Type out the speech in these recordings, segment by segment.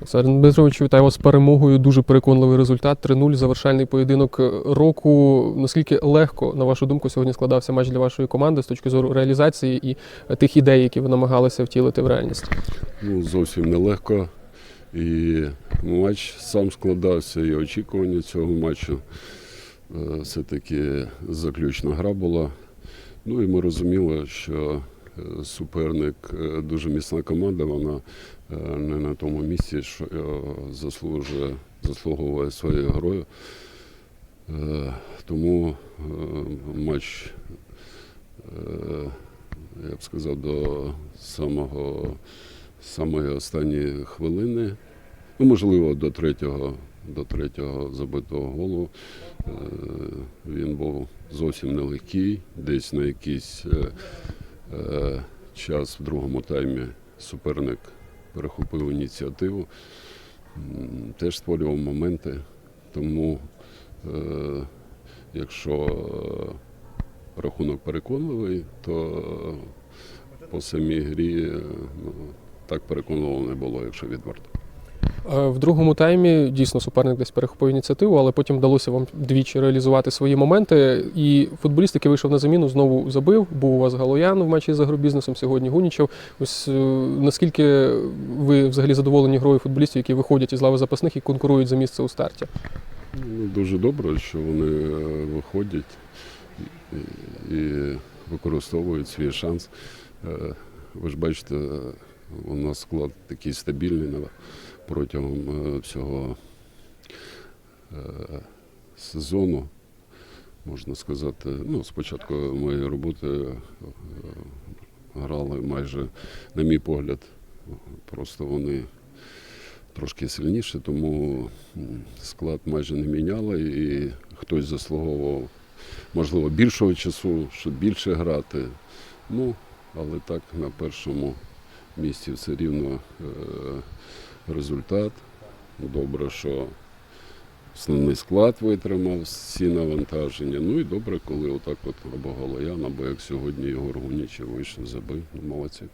Олександр Дмитрович, вітаю вас з перемогою. Дуже переконливий результат. 3-0, завершальний поєдинок року. Наскільки легко, на вашу думку, сьогодні складався матч для вашої команди з точки зору реалізації і тих ідей, які ви намагалися втілити в реальність? Ну, зовсім нелегко. І матч сам складався, і очікування цього матчу. Е, Все-таки заключна гра була. Ну і ми розуміли, що е, суперник е, дуже міцна команда, вона е, не на тому місці, що е, заслужує, заслуговує своєю грою. Е, Тому е, матч, е, я б сказав, до самого самої останньої хвилини, ну, можливо, до третього, до третього забитого голу. Е, Він був зовсім нелегкий, десь на якийсь е, е, час в другому таймі суперник перехопив ініціативу, теж створював моменти. Тому, е, якщо е, рахунок переконливий, то е, по самій грі е, ну, так переконливо не було, якщо відверто. Е, В другому таймі дійсно суперник десь перехопив ініціативу, але потім вдалося вам двічі реалізувати свої моменти. І футболіст, який вийшов на заміну, знову забив. Був у вас Галоян в матчі з агробізнесом, сьогодні Гунічев. Ось е, наскільки ви взагалі задоволені грою футболістів, які виходять із лави запасних і конкурують за місце у старті? Ну, дуже добре, що вони е, виходять і, використовують свій шанс. Ви ж бачите, у нас склад такий стабільний протягом е, всього е, сезону. Можна сказати, ну, спочатку моєї роботи е, грали майже, на мій погляд, просто вони трошки сильніше, тому склад майже не міняли, і хтось заслуговував, можливо, більшого часу, щоб більше грати. Ну, але так на першому місці все рівно е, результат. Добре, що основний склад витримав всі навантаження. Ну і добре, коли отак от або Голоян, або як сьогодні Єгор Гунічев вийшов, забив. Ну, молодці.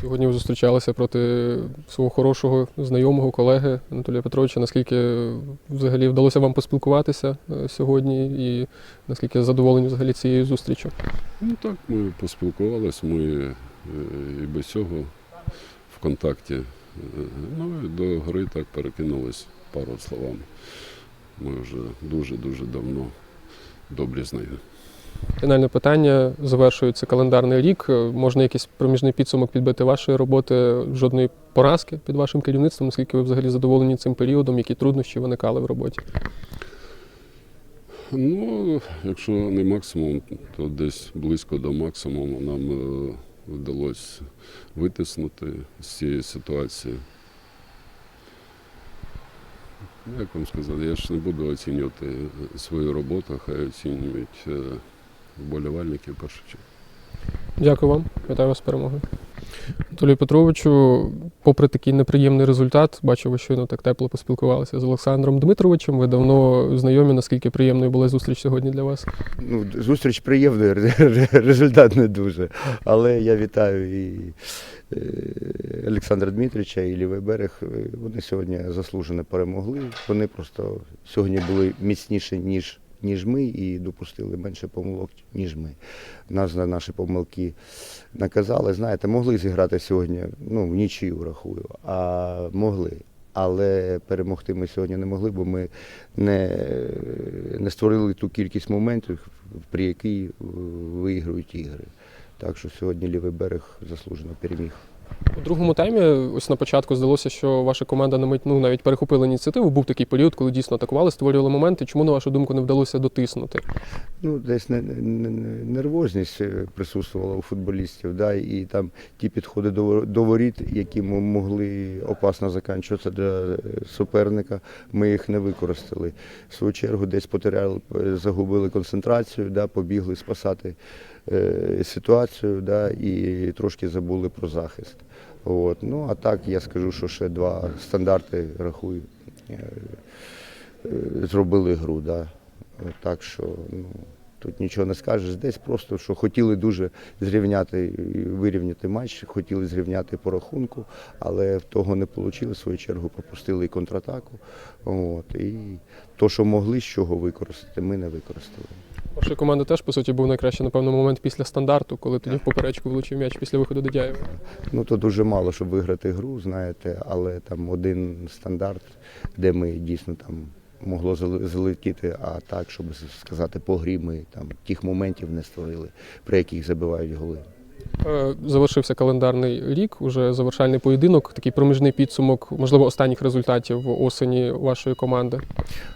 Сьогодні ви зустрічалися проти свого хорошого знайомого колеги Анатолія Петровича. Наскільки взагалі вдалося вам поспілкуватися е, сьогодні, і наскільки задоволені взагалі цією зустрічю? Ну так, ми поспілкувалися, ми е, і без цього в контакті. Е, Ну і до гри так перекинулись пару словами. Ми вже дуже-дуже давно добрі знайомі. Фінальне питання завершується календарний рік. Е, Можна якийсь проміжний підсумок підбити вашої роботи, жодної поразки під вашим керівництвом, наскільки ви взагалі задоволені цим періодом, які труднощі виникали в роботі? Ну, якщо не максимум, то десь близько до максимуму нам е, вдалося витиснути з цієї ситуації. Як вам сказати, я ж не буду оцінювати свою роботу, хай оцінюють е, вболівальники в першу чергу. Дякую вам, вітаю вас з перемогою. Анатолію Петровичу, попри такий неприємний результат, бачу, ви щойно так тепло поспілкувалися з Олександром Дмитровичем. Ви давно знайомі, наскільки приємною була зустріч сьогодні для вас. Ну, зустріч приємна, результат не дуже. Але я вітаю і е, Олександра Дмитрича, і Лівий берег. Е, Вони сьогодні заслужено перемогли. Вони просто сьогодні були міцніші, ніж, ніж ми, і допустили менше помилок, ніж ми. Нас за наші помилки наказали. Знаєте, могли зіграти сьогодні, ну, в нічию рахую, а могли. Але перемогти ми сьогодні не могли, бо ми не, не створили ту кількість моментів, при якій е, виіграють ігри. Так що сьогодні лівий берег заслужено переміг У другому таймі, ось на початку здалося, що ваша команда на мить ну, навіть перехопила ініціативу. Був такий період, коли дійсно атакували, створювали моменти. Чому, на вашу думку, не вдалося дотиснути? Ну, десь не, не, не- нервозність е, присутствувала у футболістів, да, і там ті підходи до, воріт, які м- могли опасно закінчуватися для е, суперника, ми їх не використали. В свою чергу десь потеряли, е, загубили концентрацію, да, побігли спасати ситуацію да, і трошки забули про захист. От. Ну, а так я скажу, що ще два стандарти рахую. е, е, Зробили гру, да. Так що ну, тут нічого не скажеш. Десь просто що хотіли дуже зрівняти, вирівняти матч, хотіли зрівняти по рахунку, але того не вийшло. В свою чергу пропустили і контратаку. От, і то, що могли з чого використати, ми не використали. Вашої команди теж, по суті, був найкращий, напевно, момент після стандарту, коли тоді в поперечку влучив м'яч після виходу Дедяєва. Ну то дуже мало, щоб виграти гру, знаєте, але там один стандарт, де ми дійсно там могло залетіти, а так, щоб сказати, по грі ми там тих моментів не створили, при яких забивають голи. Е, Завершився календарний рік, уже завершальний поєдинок, такий проміжний підсумок, можливо, останніх результатів осені вашої команди.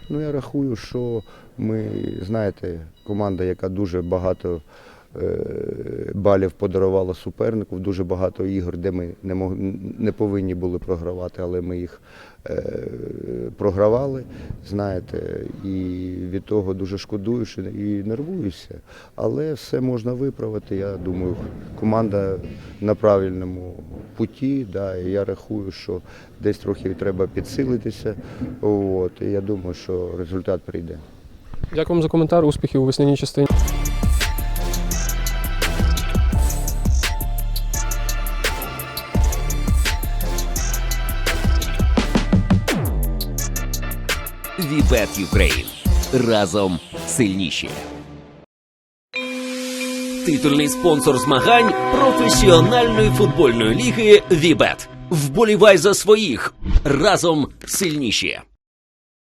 Ну, я рахую, що ми, знаєте, команда, яка дуже багато е, балів подарувала супернику, дуже багато ігор, де ми не, мог, не повинні були програвати, але ми їх е, програвали, знаєте, і від того дуже шкодую і нервуюся. Але все можна виправити. Я думаю, команда на правильному путі. Да, і я рахую, що десь трохи треба підсилитися. От, і я думаю, що результат прийде. Дякую вам за коментар, успіхів у весняній частині. Вібет Юкрейн. Разом сильніші. Титульний спонсор змагань професіональної футбольної ліги Вібет. Вболівай за своїх разом сильніші.